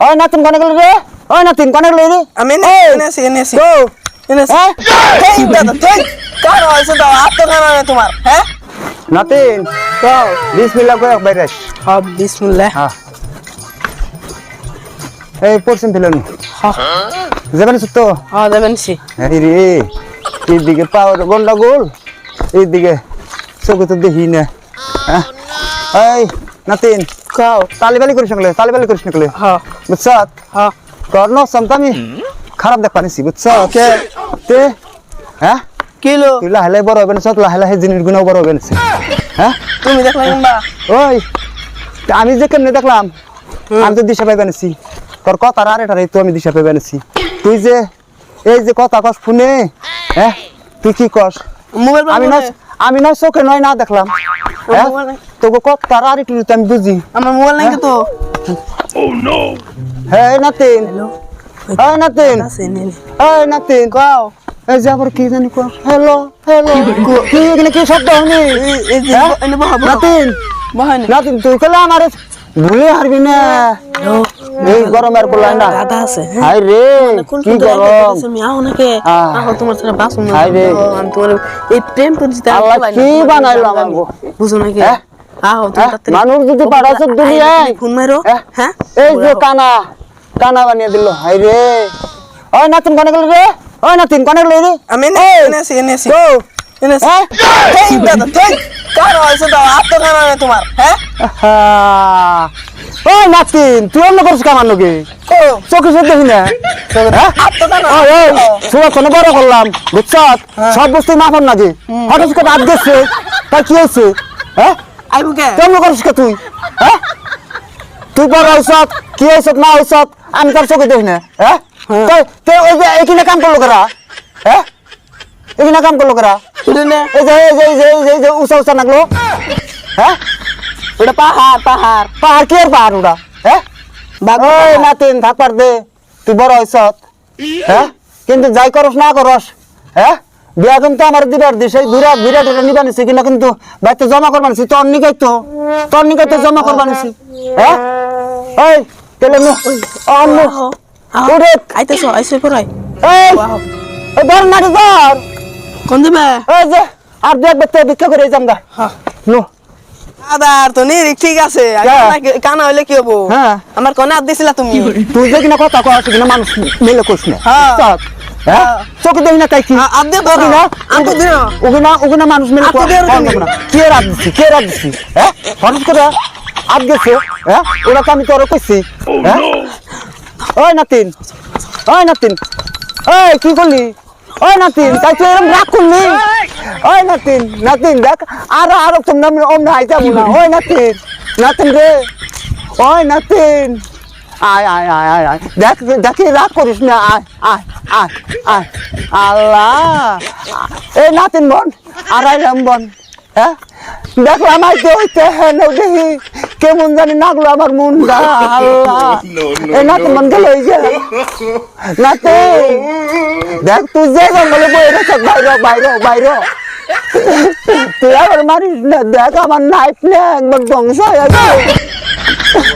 ওই নাতিন কনে গেলি রে ওই নাতিন কনে গেলি রে আমি এনে এনে আছি এনে আছি গো এনে আছি হ্যাঁ? এই দাদা তুই কার হয়েছে দাও হাত তো কানা না তোমার হ্যাঁ নাতিন তো বিসমিল্লাহ করে বাইরে আস। হ্যাঁ বিসমিল্লাহ হ্যাঁ এই পড়ছেন দিলেন হ্যাঁ যাবেন তো হ্যাঁ দেবেন সি এই রে এইদিকে পাওয়ার গন্ডাগোল এইদিকে চোখে তো দেখি না হ্যাঁ? এই নাতিন তালিবালি করিস না তালিবালি করিস না হ্যাঁ। বুঝছ? হ্যাঁ। খারাপ দেখ পানিছি বুঝছ? কে? তে? হ্যাঁ? কিলো? তুই লাহে লাহে বড় হবে না সব লাহে লাহে জিনিসগুলো বড় হবে না হ্যাঁ? তুমি দেখলাম বা ওই আমি যে কেমনে দেখলাম? আমি তো দিশা পাইবে নাছি। তোর কথা আর এটা তো আমি দিশা পাইবে নাছি। তুই যে এই যে কথা কস শুনে হ্যাঁ? তুই কি কস? মোবাইল আমি না আমি নয় চোখে নয় না দেখলাম। তোকে মোবাইল তার আর একটু আমি বুঝি। আমার মোবাইল নাই তো হ্যাঁ নাতিন। হ্যালো। হ্যাঁ নাতিন। হ্যাঁ নাতিন কাও। এই যে আবার কি জানি কো হ্যালো হ্যালো। কি? এখানে কি শব্দ? হয়নি হ্যাঁ? নাতিন। নাতিন তুই কলে আমার ভুলে হারবি না? এই গরমের বলাই না। দাদা আছে হ্যাঁ? হাই রে কি কোন গরম? আমি আও নাকি? তোমার সাথে বাসন হাই রে। আমি তোমার এই প্রেম পরিচিত আল্লাহ কি বানাইলো আমাগো? বুঝো নাকি? হ্যাঁ? আহ হ্যাঁ? মানুষ যদি পারাছে দুনিয়ায় ফোন মারো। হ্যাঁ? এই যে কানা কানা বানিয়ে দিল হাই রে। ওই নাতিন কনে গেল রে? ওই নাতিন কনে গেল রে? আমি এনে আছি তো, হ্যাঁ? হয়েছে তো না তোমার হ্যাঁ। ওই নাতিন তুই অন্য করছিস কামার নাকি চোখে চোখ দেখি না। হ্যাঁ? হাত তো কানা বড় করলাম বুঝছ সব বস্তু মাফন নাকি? হঠাৎ করে হাত গেছে তাই কি হয়েছে? হ্যাঁ? কেমন করিস তুই হ্যাঁ? তুই বড় হইছত কি হইছত না হইছত আমি তার চোখে দেখি না? হ্যাঁ? তুই তুই ওই যে এখানে কাম করল কেরা? হ্যাঁ? এখানে কাম করল কেরা? শুনে নে এই যে এই যে এই যে এই যে এই উষা উষা নাগলো হ্যাঁ ওটা পাহাড় পাহাড় পাহাড় কি আর পাহাড় ওটা হ্যাঁ বাঘ ওই নাতিন থাকবার দে তুই বড় হইছত হ্যাঁ কিন্তু যাই করস না করস হ্যাঁ বিয়া কিন্তু আমার দিবার দিস এই বিরাট বিরাট এটা নিবা নিছি কিনা কিন্তু বাইতে জমা করবা নিছি তোর নিকাই তো তোর নিকাই তো জমা করবা নিছি হ্যাঁ ওই তেলে নো অন্য উঠে আইতেছো আইসে পড়াই এই এই ধর নাকি ধর কোন দিবে এই যে আর দু এক ব্যক্তি ভিক্ষা করে যামগা হ্যাঁ নো। তো নি ঠিক আছে। হ্যাঁ। কানা- হইলে কি হব? হ্যাঁ। আমার কোনে হাত দিছিলা তুমি। তুই যে কিনা কথা কিনা মানুষ মিলে কইস না। হ্যাঁ। চল, হ্যাঁ? চোখে দেখি না তাই কি। আ- আপ দে তো ওগুনা আপ তো দিও ওগুনা ওগুনা মানুষ মিলে আপ তো দে কয় ওরকম। না কে রাত দিছি? কে রাত দিছি? হ্যাঁ? হঠাৎ করে আপ গেছে। হ্যাঁ? ওরা তো আমি তোর কইছি। হ্যাঁ? ওই নাতিন। ওই নাতিন। ওই কি করলি? ওই নাতিন তাই তুই এরকম রাগ করলি? ওই নাতিন নাতিন দেখ আরও আরও তোমরা অন্য আইতাম না। ওই নাতিন নাতিন রে ওই নাতিন। আয় আয় আয় আয় আয়। দেখ দেখি রাগ করিস না। আয় আয় আয় আয়। আল্লাহ এই নাতিন বোন আর আইলাম বোন হ্যাঁ? দেখলাম আইতে হইতে হ্যাঁ দেখি। কেমন জানি নাগলো আমার আল্লাহ। এই নাতিন বোন গেল ওই যে। নাতি দেখ তুই যে জঙ্গলে বই রেখে বাইর বাইর বাইর। তুই আবার মারিস না দেখ আমার নাইফ নে একবার ধ্বংস হয়ে গেছে।